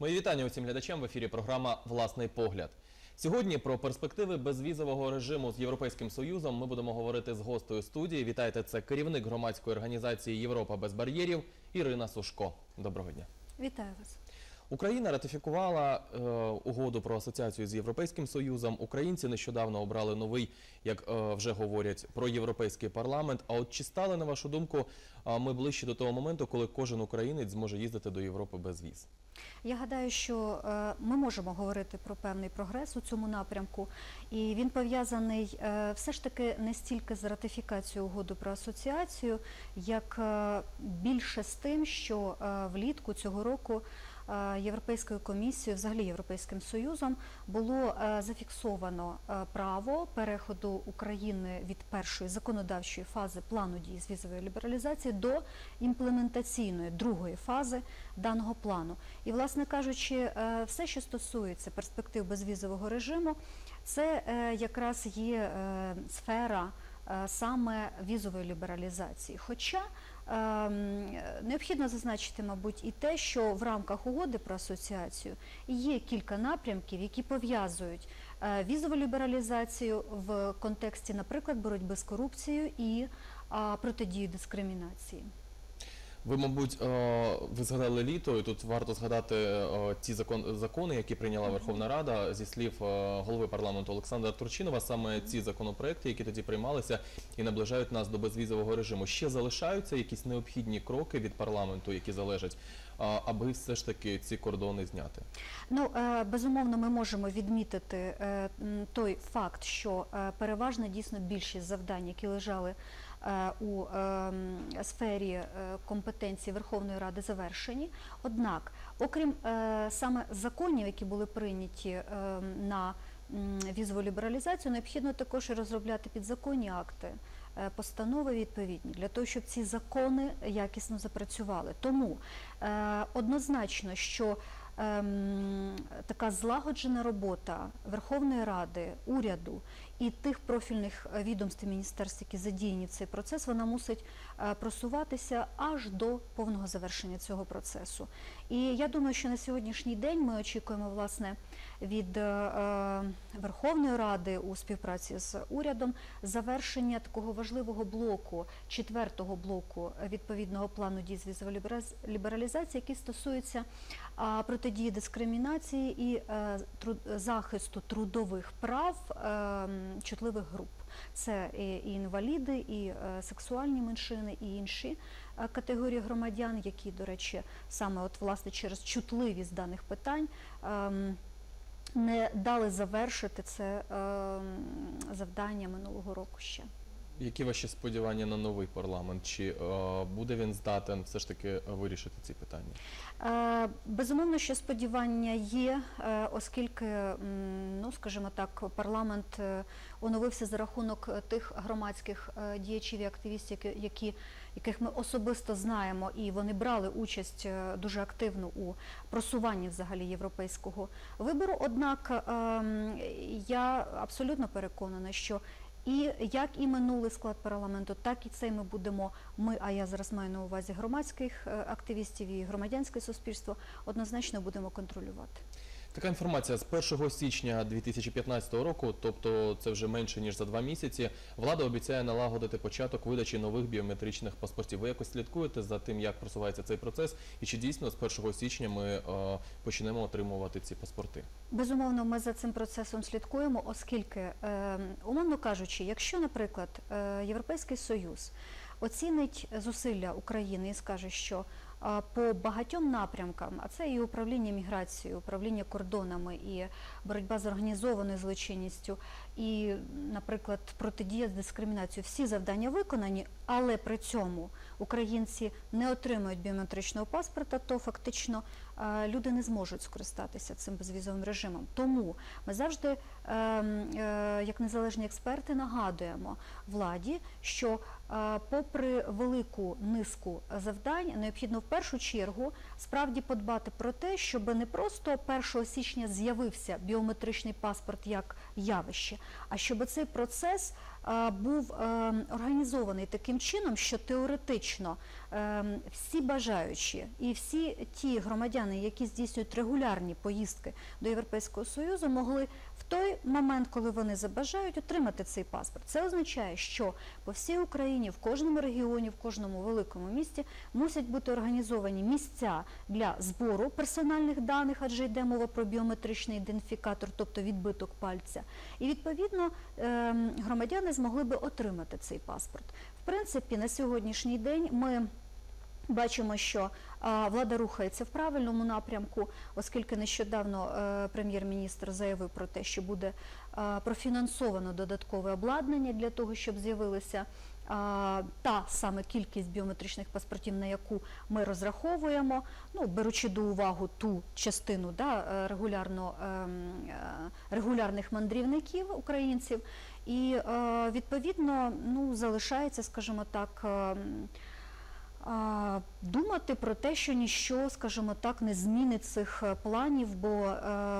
Мої вітання усім глядачам в ефірі програма Власний погляд. Сьогодні про перспективи безвізового режиму з Європейським Союзом ми будемо говорити з гостею студії. Вітайте, це керівник громадської організації Європа без бар'єрів Ірина Сушко. Доброго дня. Вітаю вас. Україна ратифікувала е, угоду про асоціацію з Європейським Союзом. Українці нещодавно обрали новий, як е, вже говорять, про європейський парламент. А от чи стали, на вашу думку, ми ближче до того моменту, коли кожен українець зможе їздити до Європи без віз? Я гадаю, що е, ми можемо говорити про певний прогрес у цьому напрямку, і він пов'язаний е, все ж таки не стільки з ратифікацією угоди про асоціацію, як е, більше з тим, що влітку цього року Європейською комісією, взагалі Європейським Союзом, було е, зафіксовано е, право переходу України від першої законодавчої фази плану дій з візової лібералізації до імплементаційної другої фази даного плану. І, власне кажучи, е, все, що стосується перспектив безвізового режиму, це е, якраз є е, сфера е, саме візової лібералізації. Хоча необхідно зазначити, мабуть, і те, що в рамках угоди про асоціацію є кілька напрямків, які пов'язують е, візову лібералізацію в контексті, наприклад, боротьби з корупцією і протидії дискримінації. Ви, мабуть, е, ви згадали літо, і тут варто згадати е, ті закони, які прийняла Верховна Рада зі слів е, голови парламенту Олександра Турчинова. Саме ці законопроекти, які тоді приймалися і наближають нас до безвізового режиму. Ще залишаються якісь необхідні кроки від парламенту, які залежать, аби все ж таки ці кордони зняти. Ну, безумовно, ми можемо відмітити той факт, що переважна дійсно більшість завдань, які лежали у е, сфері е, компетенції Верховної Ради, завершені. Однак, окрім е, саме законів, які були прийняті е, на візову лібералізацію, необхідно також і розробляти підзаконні акти. е, Постанови відповідні для того, щоб ці закони якісно запрацювали. Тому е, однозначно, що ем, така злагоджена робота Верховної Ради, уряду і тих профільних відомств і міністерств, які задіяні в цей процес, вона мусить е, просуватися аж до повного завершення цього процесу. І я думаю, що на сьогоднішній день ми очікуємо власне від е, е, Верховної Ради у співпраці з урядом завершення такого важливого блоку, четвертого блоку відповідного плану дій з лібералізації, який стосується протидії дискримінації і е, захисту трудових прав чутливих груп. Це і, інваліди, і сексуальні меншини, і інші категорії громадян, які, до речі, саме от власне через чутливість даних питань. Не дали завершити це ем, завдання минулого року ще. Які ваші сподівання на новий парламент? Чи е, буде він здатен все ж таки вирішити ці питання? Е, Безумовно, що сподівання є, е, оскільки, ну скажімо так, парламент е, оновився за рахунок тих громадських е, діячів і активістів, які, яких ми особисто знаємо, і вони брали участь е, дуже активно у просуванні взагалі європейського вибору. Однак ем, я абсолютно переконана, що і як і минулий склад парламенту, так і цей ми будемо. Ми, а я зараз маю на увазі громадських е, активістів і громадянське суспільство, однозначно будемо контролювати. Така інформація з 1 січня 2015 року, тобто це вже менше ніж за два місяці. Влада обіцяє налагодити початок видачі нових біометричних паспортів. Ви якось слідкуєте за тим, як просувається цей процес, і чи дійсно з 1 січня ми е, почнемо отримувати ці паспорти? Безумовно, ми за цим процесом слідкуємо, оскільки, е, умовно кажучи, якщо, наприклад, е, Європейський Союз оцінить зусилля України і скаже, що по багатьом напрямкам, а це і управління міграцією, управління кордонами, і боротьба з організованою злочинністю, і, наприклад, протидія з дискримінацією, всі завдання виконані, але при цьому українці не отримують біометричного паспорта, то фактично люди не зможуть скористатися цим безвізовим режимом. Тому ми завжди, е, е, як незалежні експерти, нагадуємо владі, що попри велику низку завдань, необхідно в першу чергу справді подбати про те, щоб не просто 1 січня з'явився біометричний паспорт як явище, а щоб цей процес був е, організований таким чином, що теоретично ем, всі бажаючі і всі ті громадяни, які здійснюють регулярні поїздки до Європейського Союзу, могли в той момент, коли вони забажають, отримати цей паспорт. Це означає, що по всій Україні, в кожному регіоні, в кожному великому місті мусять бути організовані місця для збору персональних даних, адже йде мова про біометричний ідентифікатор, тобто відбиток пальця. І відповідно ем, громадяни змогли би отримати цей паспорт. В принципі, на сьогоднішній день ми. Бачимо, що влада рухається в правильному напрямку, оскільки нещодавно е, прем'єр-міністр заявив про те, що буде профінансовано додаткове обладнання для того, щоб з'явилася а, та саме кількість біометричних паспортів, на яку ми розраховуємо, ну беручи до уваги ту частину да, е, регулярно ем, е, регулярних мандрівників українців, і е, відповідно ну залишається, скажімо так. Думати про те, що ніщо, скажімо так, не змінить цих е, планів, бо е,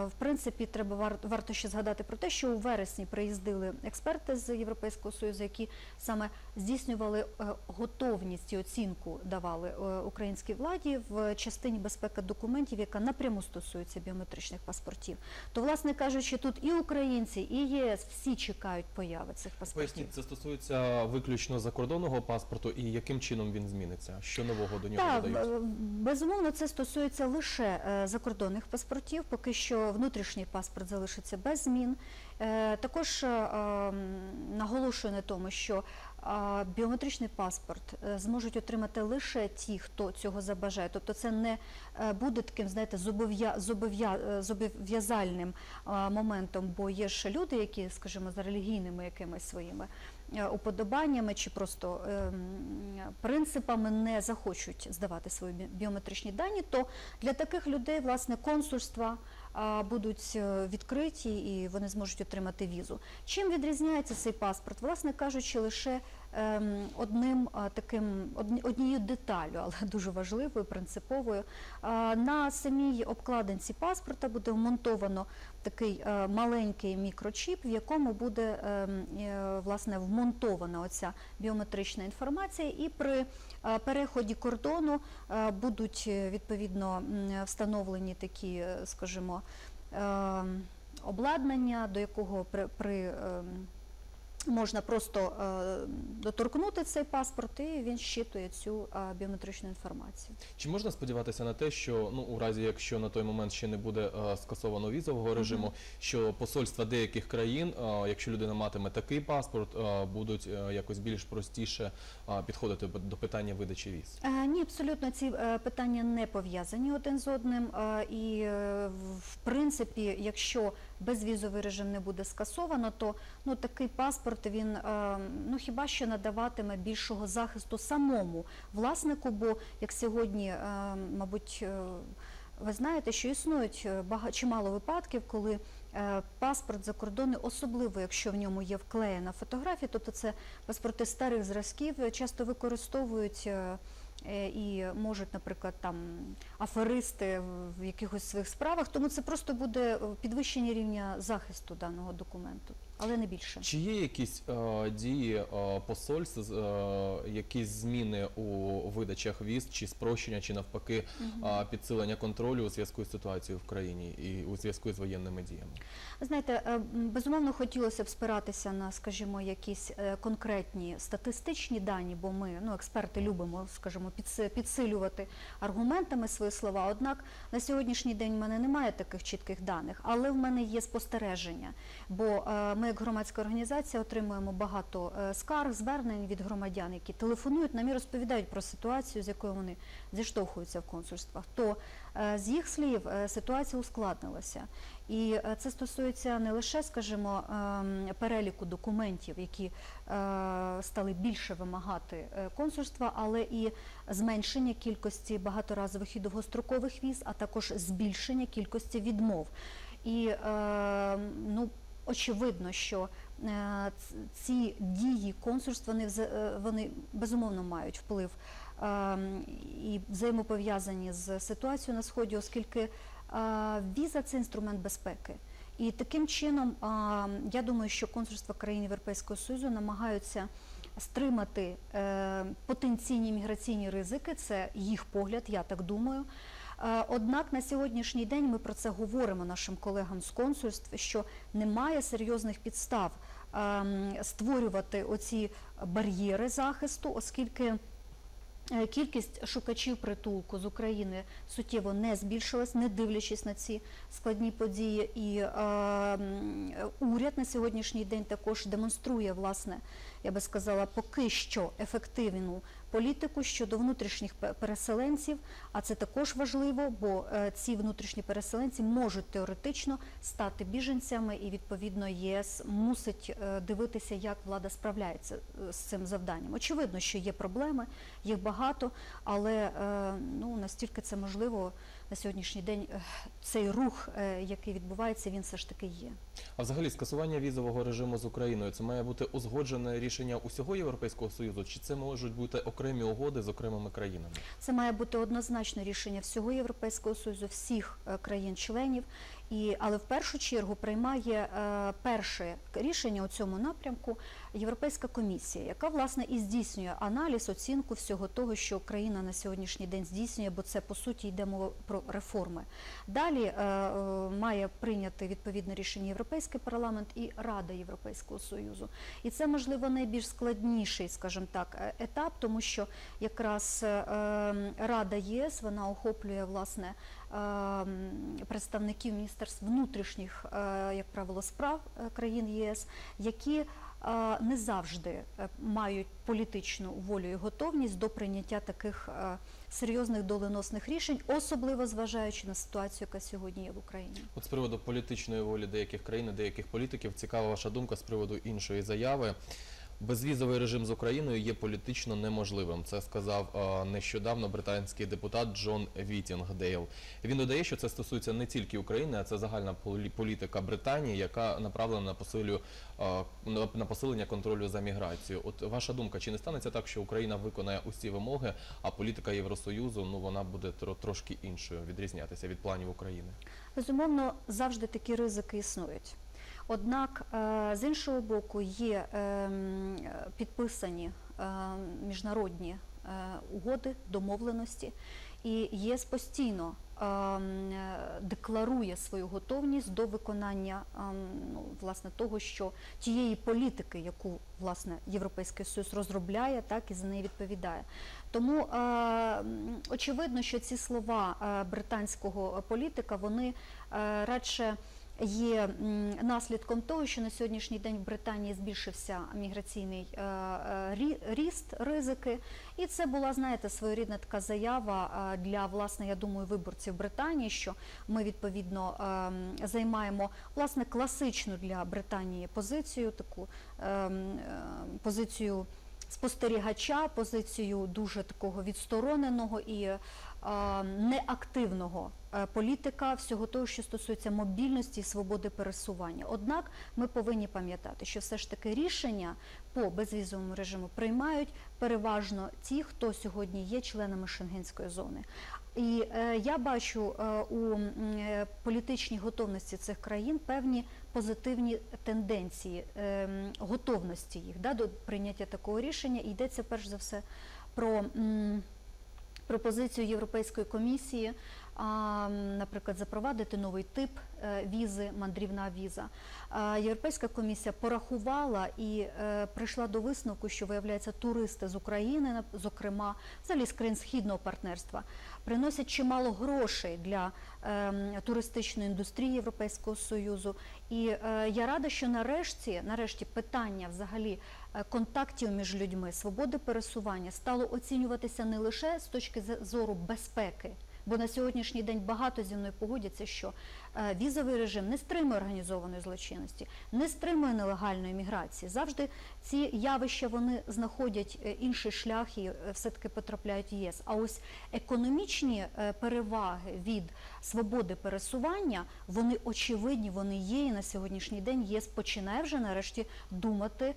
в принципі треба варто ще згадати про те, що у вересні приїздили експерти з Європейського союзу, які саме здійснювали е, готовність і оцінку давали українській владі в частині безпеки документів, яка напряму стосується біометричних паспортів. То, власне кажучи, тут і українці, і ЄС всі чекають появи цих паспортів. Поясніть, це стосується виключно закордонного паспорту і яким чином він зміниться? Що нового до нього додають? безумовно, це стосується лише е, закордонних паспортів. Поки що внутрішній паспорт залишиться без змін. Е, Також е, ем, наголошую на тому, що е, біометричний паспорт е, зможуть отримати лише ті, хто цього забажає. Тобто це не е, буде таким, знаєте, е, зобов'язальним моментом, бо є ж люди, які, скажімо, за релігійними якимись своїми уподобаннями чи просто ем, принципами не захочуть здавати свої біометричні дані, то для таких людей власне консульства будуть е, відкриті і вони зможуть отримати візу. Чим відрізняється цей паспорт? Власне кажучи, лише одним таким однією деталю, але дуже важливою, принциповою. На самій обкладинці паспорта буде вмонтовано такий е, маленький мікрочіп, в якому буде ем, е, власне вмонтована оця біометрична інформація, і при е, переході кордону будуть відповідно встановлені такі, скажімо, е, обладнання, до якого при, при ем, можна просто е, доторкнути цей паспорт, і він щитує цю е, біометричну інформацію. Чи можна сподіватися на те, що ну у разі, якщо на той момент ще не буде е, скасовано візового режиму, що посольства деяких країн, якщо людина матиме такий паспорт, будуть якось більш простіше підходити до питання видачі віз? Ні, абсолютно ці питання не пов'язані один з одним. І в принципі, якщо безвізовий режим не буде скасовано, то ну такий паспорт він е, ну хіба що надаватиме більшого захисту самому власнику, бо як сьогодні, е, мабуть. е, Ви знаєте, що існують е, бага- чимало випадків, коли паспорт закордонний, особливо якщо в ньому є вклеєна фотографія, тобто це паспорти старих зразків, часто використовують і можуть, наприклад, там аферисти в- в якихось своїх справах, тому це просто буде е, підвищення рівня захисту даного документу, але не більше. Чи є якісь е, дії е, посольств, е, якісь зміни у видачах віз, чи спрощення, чи навпаки е, підсилення контролю у зв'язку з ситуацією в країні і у зв'язку з воєнними діями? Знаєте, е, безумовно хотілося б спиратися на, скажімо, якісь е, конкретні статистичні дані, бо ми, ну, експерти, любимо, скажімо, підси- підсилювати аргументами свої слова. Однак на сьогоднішній день в мене немає таких чітких даних, але в мене є спостереження. Бо е, як громадська організація, отримуємо багато е, скарг, звернень від громадян, які телефонують нам і розповідають про ситуацію, з якою вони зіштовхуються в консульствах. То е, з їх слів е, ситуація ускладнилася. І це стосується не лише, скажімо, ем, переліку документів, які стали більше вимагати консульства, але і зменшення кількості багаторазових і довгострокових віз, а також збільшення кількості відмов. І е, ну, очевидно, що е, ці дії консульства вони, е, вони безумовно мають вплив ем, і взаємопов'язані з ситуацією на сході, оскільки Віза це інструмент безпеки. І таким чином, я думаю, що консульства країн Європейського Союзу намагаються стримати е, потенційні міграційні ризики. Це їх погляд, я так думаю. Е, Однак на сьогоднішній день ми про це говоримо нашим колегам з консульств, що немає серйозних підстав ем, створювати оці бар'єри захисту, оскільки Е, Кількість шукачів притулку з України суттєво не збільшилась, не дивлячись на ці складні події. І е, уряд на сьогоднішній день також демонструє, власне, я би сказала, поки що ефективну політику щодо внутрішніх переселенців. А це також важливо, бо е, ці внутрішні переселенці можуть теоретично стати біженцями, і відповідно ЄС мусить е, дивитися, як влада справляється е, з цим завданням. Очевидно, що є проблеми, їх багато, але ну настільки це можливо на сьогоднішній день. е, Цей рух, е, який відбувається, він все ж таки є. А взагалі скасування візового режиму з Україною це має бути узгоджене рішення усього Європейського Союзу, чи це можуть бути окремі угоди з окремими країнами? Це має бути однозначне рішення всього Європейського Союзу, всіх е, країн-членів. І, але в першу чергу приймає е, перше рішення у цьому напрямку Європейська комісія, яка власне і здійснює аналіз, оцінку всього того, що країна на сьогоднішній день здійснює, бо це по суті йде мова про реформи. Далі е, е, має прийняти відповідне рішення Європейський парламент і Рада Європейського Союзу. І це можливо найбільш складніший, скажімо так, е, етап, тому що якраз е, Рада ЄС вона охоплює власне представників міністерств внутрішніх, е, як правило, справ е, країн ЄС, які е, не завжди мають політичну волю і готовність до прийняття таких серйозних доленосних рішень, особливо зважаючи на ситуацію, яка сьогодні є в Україні. От з приводу політичної волі деяких країн, деяких політиків, цікава ваша думка з приводу іншої заяви. Безвізовий режим з Україною є політично неможливим. Це сказав е, нещодавно британський депутат Джон Вітінгдейл. Він додає, що це стосується не тільки України, а це загальна полі- політика Британії, яка направлена на посилю е, на посилення контролю за міграцією. От ваша думка, чи не станеться так, що Україна виконає усі вимоги, а політика Євросоюзу ну вона буде трошки іншою, відрізнятися від планів України? Безумовно, завжди такі ризики існують. Однак, е, з іншого боку, є е, підписані е, міжнародні угоди, домовленості, і ЄС постійно декларує свою готовність до виконання ну, власне того, що тієї політики, яку власне Європейський Союз розробляє, так і за неї відповідає. Тому очевидно, що ці слова британського політика вони радше є наслідком того, що на сьогоднішній день в Британії збільшився міграційний е, е, рі- ріст, ризики, і це була, знаєте, своєрідна така заява е, для власне, я думаю, виборців Британії, що ми відповідно займаємо власне класичну для Британії позицію, таку позицію спостерігача, позицію дуже такого відстороненого і неактивного політика всього того, що стосується мобільності і свободи пересування. Однак ми повинні пам'ятати, що все ж таки рішення по безвізовому режиму приймають переважно ті, хто сьогодні є членами шенгенської зони. І е, я бачу е, у е, політичній готовності цих країн певні позитивні тенденції е, готовності їх да, до прийняття такого рішення. І йдеться перш за все про м, пропозицію Європейської комісії, наприклад, запровадити новий тип е, візи, мандрівна віза. Європейська комісія порахувала і е, прийшла до висновку, що виявляється туристи з України, зокрема, взагалі з країн східного партнерства, приносять чимало грошей для ем, туристичної індустрії Європейського союзу. І е, я рада, що нарешті, нарешті питання взагалі е, контактів між людьми, свободи пересування стало оцінюватися не лише з точки зору безпеки. Бо на сьогоднішній день багато зі мною погодяться, що візовий режим не стримує організованої злочинності, не стримує нелегальної міграції. Завжди ці явища вони знаходять е, інший шлях і е, все-таки потрапляють в ЄС. А ось економічні е, переваги від свободи пересування, вони очевидні, вони є. І на сьогоднішній день ЄС починає вже нарешті думати, е,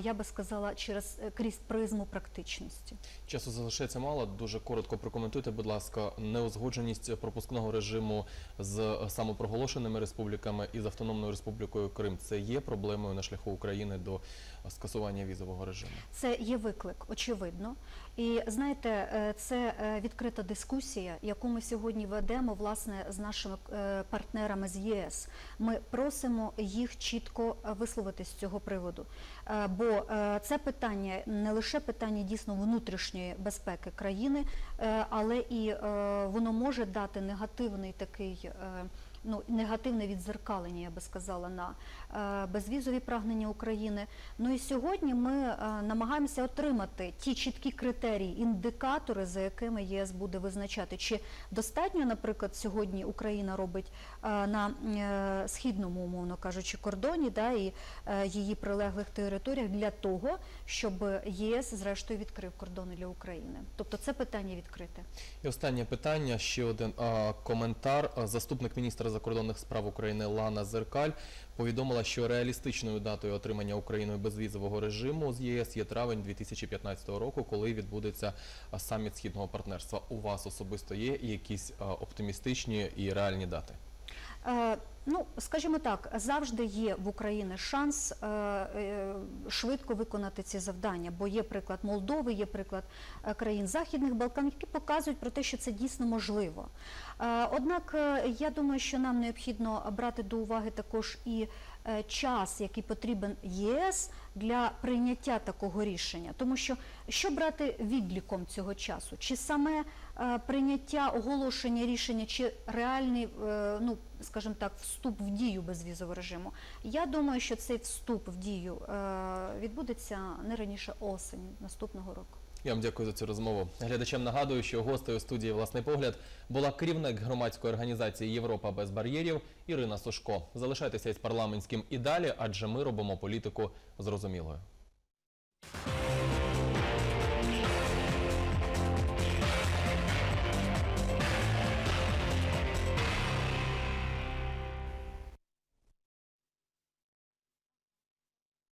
я би сказала, через е, крізь призму практичності. Часу залишається мало. Дуже коротко прокоментуйте, будь ласка, неузгодженість пропускного режиму з е, самопроголошеними республіками і з Автономною Республікою Крим, це є проблемою на шляху України до скасування візового режиму? Це є виклик, очевидно. І знаєте, е, це е, відкрита дискусія, яку ми сьогодні ведемо власне з нашими е, партнерами з ЄС. Ми просимо їх чітко висловитись з цього приводу. Бо це питання не лише питання дійсно внутрішньої безпеки країни, але і воно може дати негативний такий. Ну, негативне відзеркалення, я би сказала, на е, безвізові прагнення України. Ну і сьогодні ми е, намагаємося отримати ті чіткі критерії, індикатори, за якими ЄС буде визначати, чи достатньо, наприклад, сьогодні Україна робить е, на східному, умовно кажучи, кордоні, да, і її прилеглих територіях для того, щоб ЄС зрештою відкрив кордони для України. Тобто це питання відкрите. І останнє питання, ще один коментар. Заступник міністра закордонних справ України Лана Зеркаль повідомила, що реалістичною датою отримання Україною безвізового режиму з ЄС є травень 2015 року, коли відбудеться саміт східного партнерства. У вас особисто є якісь оптимістичні і реальні дати? Е, Ну, скажімо так, завжди є в Україні шанс е, е, швидко виконати ці завдання, бо є приклад Молдови, є приклад країн Західних Балкан, які показують про те, що це дійсно можливо. Однак я думаю, що нам необхідно брати до уваги також і час, який потрібен ЄС для прийняття такого рішення. Тому що що брати відліком цього часу? Чи саме прийняття оголошення рішення, чи реальний, е, ну скажімо так, вступ в дію безвізового режиму? Я думаю, що цей вступ в дію е, відбудеться не раніше осені наступного року. Я вам дякую за цю розмову. Глядачам нагадую, що гостею студії Власний погляд була керівник громадської організації Європа без бар'єрів Ірина Сушко. Залишайтеся із парламентським і далі, адже ми робимо політику зрозумілою.